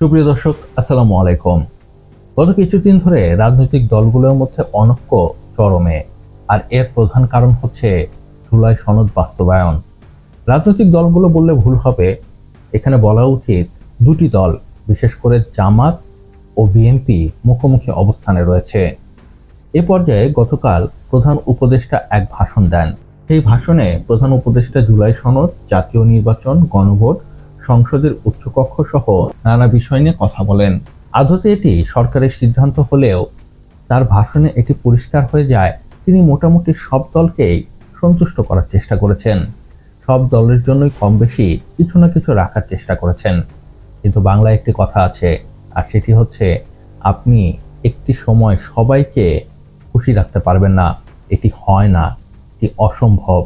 সুপ্রিয় দর্শক, আসসালামু আলাইকুম। গত কিছুদিন ধরে রাজনৈতিক দলগুলোর মধ্যে অনক্য চরমে, আর এর প্রধান কারণ হচ্ছে জুলাই সনদ বাস্তবায়ন। রাজনৈতিক দলগুলো বললে ভুল হবে। এখানে বলা উচিত, দুটি দল, বিশেষ করে জামাত ও বিএনপি, মুখোমুখি অবস্থানে রয়েছে। এ পর্যায়ে গতকাল প্রধান উপদেষ্টা এক ভাষণ দেন। সেই ভাষণে প্রধান উপদেষ্টা জুলাই সনদ, জাতীয় নির্বাচন, গণভোট সংসদের উচ্চকক্ষ সহ নানা বিষয় নিয়ে কথা বলেন। আদতে এটি সরকারের সিদ্ধান্ত হলেও তার ভাষণে এটি পরিষ্কার হয়ে যায়, তিনি মোটামুটি সব দলকেই সন্তুষ্ট করার চেষ্টা করেছেন। সব দলের জন্যই কম বেশি কিছু না কিছু রাখার চেষ্টা করেছেন। কিন্তু বাংলায় একটি কথা আছে, আর সেটি হচ্ছে, আপনি একটি সময় সবাইকে খুশি রাখতে পারবেন না। এটি হয় না, এটি অসম্ভব।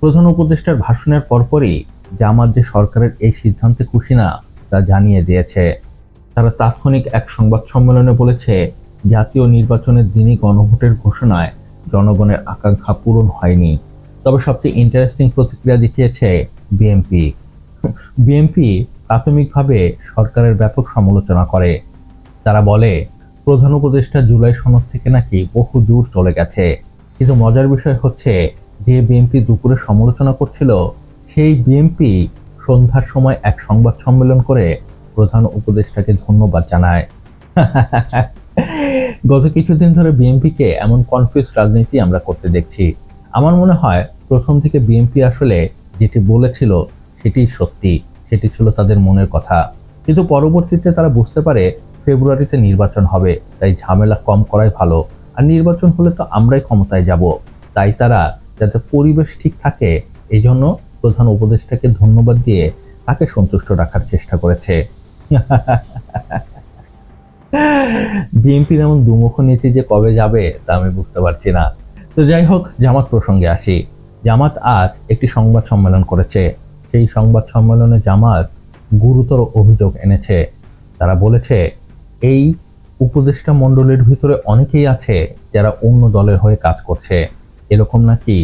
প্রধান উপদেষ্টার ভাষণের পরপরই জামাত যে সরকারের এই সিদ্ধান্তে খুশি না, তা জানিয়ে দিয়েছে। তারা তাৎক্ষণিক এক সংবাদ সম্মেলনে বলেছে, জাতীয় নির্বাচনের দিনই গণভোটের ঘোষণায় জনগণের আকাঙ্ক্ষা পূরণ হয়নি। তবে সবচেয়ে ইন্টারেস্টিং প্রতিক্রিয়া দেখিয়েছে বিএনপি। বিএনপি প্রাথমিকভাবে সরকারের ব্যাপক সমালোচনা করে। তারা বলে, প্রধান উপদেষ্টা জুলাই সনদ থেকে নাকি বহু দূর চলে গেছে। কিন্তু মজার বিষয় হচ্ছে, যে বিএনপি দুপুরে সমালোচনা করছিল সেই বিএনপি সন্ধ্যার সময় এক সংবাদ সম্মেলন করে প্রধান উপদেষ্টাকে ধন্যবাদ জানায়। গত কিছুদিন ধরে বিএনপিকে এমন কনফিউজ রাজনীতি আমরা করতে দেখছি। আমার মনে হয় প্রথম থেকে বিএনপি আসলে যেটি বলেছিল সেটি সত্যি, সেটি ছিল তাদের মনের কথা। কিন্তু পরবর্তীতে তারা বুঝতে পারে ফেব্রুয়ারিতে নির্বাচন হবে, তাই ঝামেলা কম করাই ভালো। আর নির্বাচন হলে তো আমরাই ক্ষমতায় যাব। তাই তারা যাতে পরিবেশ ঠিক থাকে এই জন্য প্রধান উপদেষ্টাকে ধন্যবাদ দিয়ে তাকে সন্তুষ্ট রাখার চেষ্টা করেছে। বিএনপির এমন দুমুখ নীতি যে কবে যাবে তা আমি বুঝতে পারছি না। তো যাই হোক, জামাত প্রসঙ্গে আসি। জামাত আজ একটি সংবাদ সম্মেলন করেছে। সেই সংবাদ সম্মেলনে জামাত গুরুতর অভিযোগ এনেছে। তারা বলেছে, এই উপদেষ্টা মণ্ডলীর ভিতরে অনেকেই আছে যারা অন্য দলের হয়ে কাজ করছে। এরকম নাকি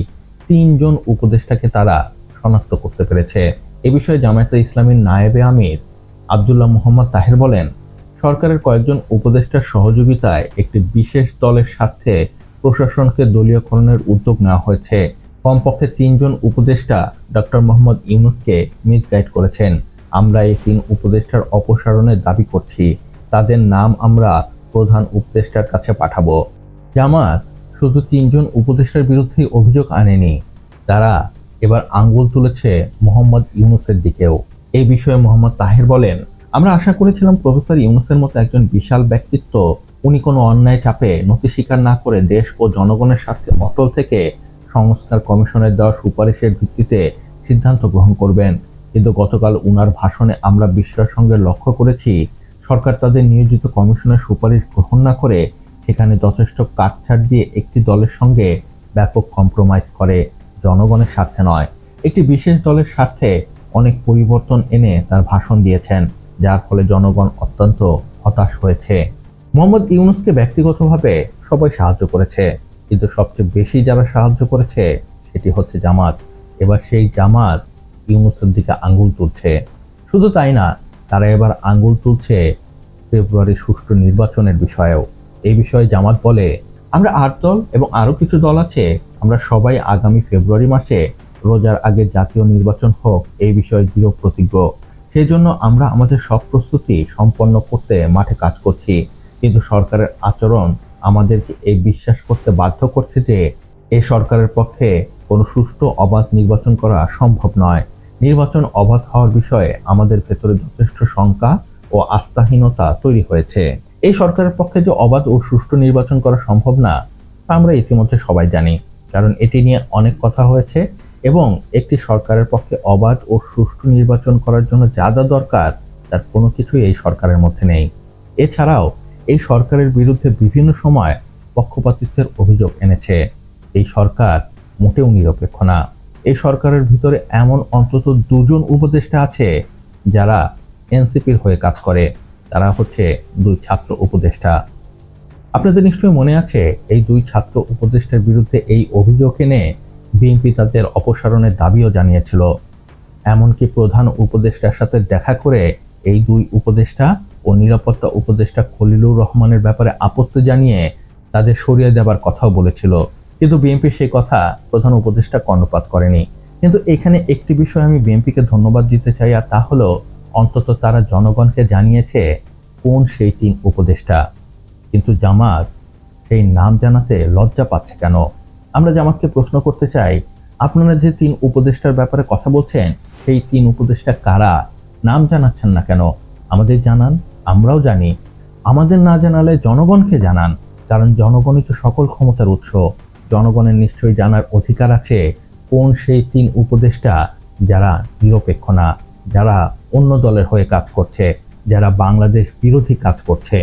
তিনজন উপদেষ্টাকে তারা শনাক্ত করতে পেরেছে। এ বিষয়ে জামায়াতে ইসলামীর নায়েবে আমির আবদুল্লাহ মোহাম্মদ তাহের বলেন, সরকারের কয়েকজন উপদেষ্টার সহযোগিতায় একটি বিশেষ দলের স্বার্থে প্রশাসনকে দলীয়করণের উদ্যোগ নেওয়া হয়েছে। কমপক্ষে তিনজন উপদেষ্টা ডক্টর মোহাম্মদ ইউনুসকে মিসগাইড করেছেন। আমরা এই তিন উপদেষ্টার অপসারণের দাবি করছি। তাদের নাম আমরা প্রধান উপদেষ্টার কাছে পাঠাবো। জামাত শুধু তিনজন উপদেষ্টার বিরুদ্ধে অভিযোগ আনেনি। তারা এবার আঙ্গুল তুলেছে মোহাম্মদ ইউনুসের দিকেও। এই বিষয়ে মোহাম্মদ তাহের বলেন, আমরা আশা করেছিলাম প্রফেসর ইউনুসের মতো একজন বিশাল ব্যক্তিত্ব, উনি কোনো অন্যায় চাপে নথি স্বীকার না করে দেশ ও জনগণের স্বার্থে অটল থেকে সংস্কার কমিশনের দেওয়া সুপারিশের ভিত্তিতে সিদ্ধান্ত গ্রহণ করবেন। কিন্তু গতকাল উনার ভাষণে আমরা বিস্ময়ের সঙ্গে লক্ষ্য করেছি, সরকার তাদের নিয়োজিত কমিশনের সুপারিশ গ্রহণ না করে সেখানে যথেষ্ট কাটছাট দিয়ে একটি দলের সঙ্গে ব্যাপক কম্প্রোমাইজ করে। জনগণের স্বার্থে নয়। একটি বিশেষ দলের স্বার্থে অনেক পরিবর্তন এনে তার ভাষণ দিয়েছেন, যার ফলে জনগণ অত্যন্ত হতাশ হয়েছে। মোহাম্মদ ইউনুসকে ব্যক্তিগতভাবে সবাই সাহায্য করেছে, কিন্তু সবচেয়ে বেশি যারা সাহায্য করেছে সেটি হচ্ছে জামাত। এবার সেই জামাত ইউনুসের দিকে আঙ্গুল তুলছে। শুধু তাই না, তারা এবার আঙ্গুল তুলছে ফেব্রুয়ারির সুষ্ঠু নির্বাচনের বিষয়েও। এই বিষয়ে জামাত বলে, আমরা আট দল এবং আরও কিছু দল আছে আমরা সবাই আগামী ফেব্রুয়ারি মাসে রোজার আগে জাতীয় নির্বাচন হোক, এই বিষয়ে দৃঢ় প্রতিজ্ঞ। সেই জন্য আমরা আমাদের সব প্রস্তুতি সম্পন্ন করতে মাঠে কাজ করছি। কিন্তু সরকারের আচরণ আমাদেরকে এই বিশ্বাস করতে বাধ্য করছে যে এই সরকারের পক্ষে কোনো সুষ্ঠু অবাধ নির্বাচন করা সম্ভব নয়। নির্বাচন অবাধ হওয়ার বিষয়ে আমাদের ভেতরে যথেষ্ট শঙ্কা ও আস্থাহীনতা তৈরি হয়েছে। এই সরকারের পক্ষে যে অবাধ ও সুষ্ঠু নির্বাচন করা সম্ভব না, তা আমরা ইতিমধ্যে সবাই জানি। কারণ এটি নিয়ে অনেক কথা হয়েছে এবং একটি সরকারের পক্ষে অবাধ ও সুষ্ঠু নির্বাচন করার জন্য যা যা দরকার, তার কোনো কিছুই এই সরকারের মধ্যে নেই। এছাড়াও, এই সরকারের বিরুদ্ধে বিভিন্ন সময় পক্ষপাতিত্বের অভিযোগ এনেছে। এই সরকার মোটেও নিরপেক্ষ না। এই সরকারের ভিতরে এমন অন্তত দুজন উপদেষ্টা আছে যারা এনসিপির হয়ে কাজ করে। তারা হচ্ছে দুই ছাত্র উপদেষ্টা। আপনাদের নিশ্চয়ই মনে আছে, এই দুই ছাত্র উপদেষ্টার বিরুদ্ধে এই অভিযোগ এনে বিএনপি তাদের অপসারণের দাবিও জানিয়েছিল। এমনকি প্রধান উপদেষ্টার সাথে দেখা করে এই দুই উপদেষ্টা ও নিরাপত্তা উপদেষ্টা খলিলুর রহমানের ব্যাপারে আপত্তি জানিয়ে তাদের সরিয়ে দেবার কথাও বলেছিল। কিন্তু বিএনপি সেই কথা প্রধান উপদেষ্টা কর্ণপাত করেনি। কিন্তু এখানে একটি বিষয় আমি বিএনপিকে ধন্যবাদ দিতে চাই, আর তা হলো অন্তত তারা জনগণকে জানিয়েছে কোন সেই তিন উপদেষ্টা। কিন্তু জামাত সেই নাম জানাতে লজ্জা পাচ্ছে কেন? আমরা জামাতকে প্রশ্ন করতে চাই, আপনারা যে তিন উপদেষ্টার ব্যাপারে কথা বলছেন, সেই তিন উপদেষ্টা কারা? নাম জানাচ্ছেন না কেন? আমাদের জানান, আমরাও জানি। আমাদের না জানালে জনগণকে জানান, কারণ জনগণই তো সকল ক্ষমতার উৎস। জনগণের নিশ্চয়ই জানার অধিকার আছে কোন সেই তিন উপদেষ্টা যারা নিরপেক্ষ না, যারা অন্য দলের হয়ে কাজ করছে, যারা বাংলাদেশ বিরোধী কাজ করছে।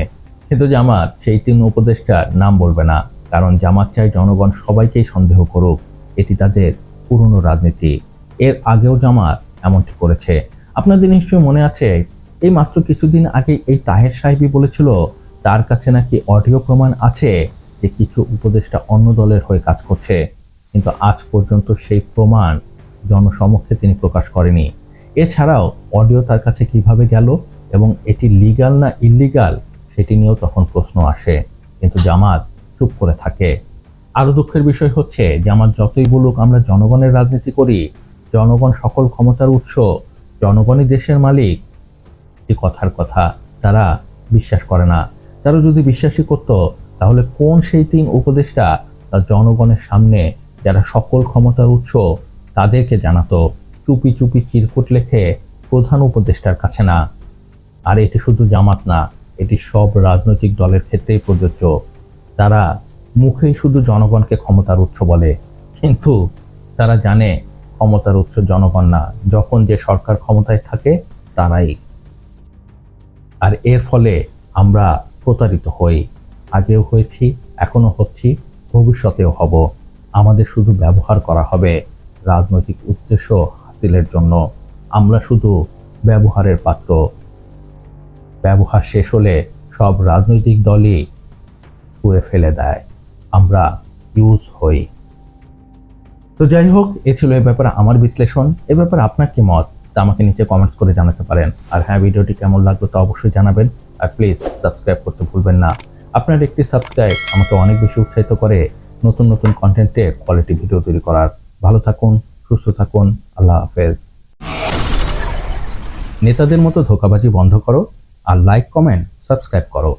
কিন্তু জামাত সেই তিন উপদেষ্টার নাম বলবে না, কারণ জামাত চাই জনগণ সবাইকেই সন্দেহ করুক, এটি তাদের পুরনো রাজনীতি। এর আগেও জামাত এমনটি করেছে। আপনাদের নিশ্চয়ই মনে আছে, এই মাত্র কিছুদিন আগে এই তাহের সাহেবই বলেছিল, তার কাছে নাকি অডিও প্রমাণ আছে যে কিছু উপদেষ্টা অন্য দলের হয়ে কাজ করছে, কিন্তু আজ পর্যন্ত সেই প্রমাণ জনসমক্ষে তিনি প্রকাশ করেনি। এছাড়াও অডিও তার কাছে কীভাবে গেল এবং এটি লিগাল না ইলিগাল সেটি নিয়েও তখন প্রশ্ন আসে। কিন্তু জামাত চুপ করে থাকে। আরও দুঃখের বিষয় হচ্ছে, জামাত যতই বলুক আমরা জনগণের রাজনীতি করি, জনগণ সকল ক্ষমতার উৎস, জনগণই দেশের মালিক। একটি কথার কথা তারা বিশ্বাস করে না। তারা যদি বিশ্বাসই করত, তাহলে কোন সেই তিন উপদেষ্টা তার জনগণের সামনে যারা সকল ক্ষমতার উৎস তাদেরকে জানাতো? চুপি চুপি চিরকুট লেখে প্রধান উপদেষ্টার কাছে না। আর এটি শুধু জামাত না এটি সব রাজনৈতিক দলের ক্ষেত্রেই প্রযোজ্য। তারা মুখেই শুধু জনগণকে ক্ষমতার উৎস বলে, কিন্তু তারা জানে ক্ষমতার উৎস জনগণ না। যখন যে সরকার ক্ষমতায় থাকে, তারাই। আর এর ফলে আমরা প্রতারিত হই। আগেও হয়েছি এখনও হচ্ছি, ভবিষ্যতেও হব। আমাদের শুধু ব্যবহার করা হবে রাজনৈতিক উদ্দেশ্য হাসিলের জন্য। আমরা শুধু ব্যবহারের পাত্র। ব্যবহার শেষ হলে সব রাজনৈতিক দলই ছুঁড়ে ফেলে দেয়। আমরা ইউজ হই। তো যাই হোক, এ ছিল এ ব্যাপারে আমার বিশ্লেষণ। এ ব্যাপারে আপনার কি মত? তা আমাকে নিচে কমেন্টস করে জানাতে পারেন। আর হ্যাঁ ভিডিওটি কেমন লাগল তা অবশ্যই জানাবেন। আর প্লিজ সাবস্ক্রাইব করতে ভুলবেন না। আপনার একটি সাবস্ক্রাইব আমাকে অনেক বেশি উৎসাহিত করে নতুন নতুন কন্টেন্টের কোয়ালিটি ভিডিও তৈরি করার। ভালো থাকুন, সুস্থ থাকুন, আল্লাহ হাফেজ। নেতাদের মতো ধোকাবাজি বন্ধ করো। আর লাইক কমেন্ট সাবস্ক্রাইব করো।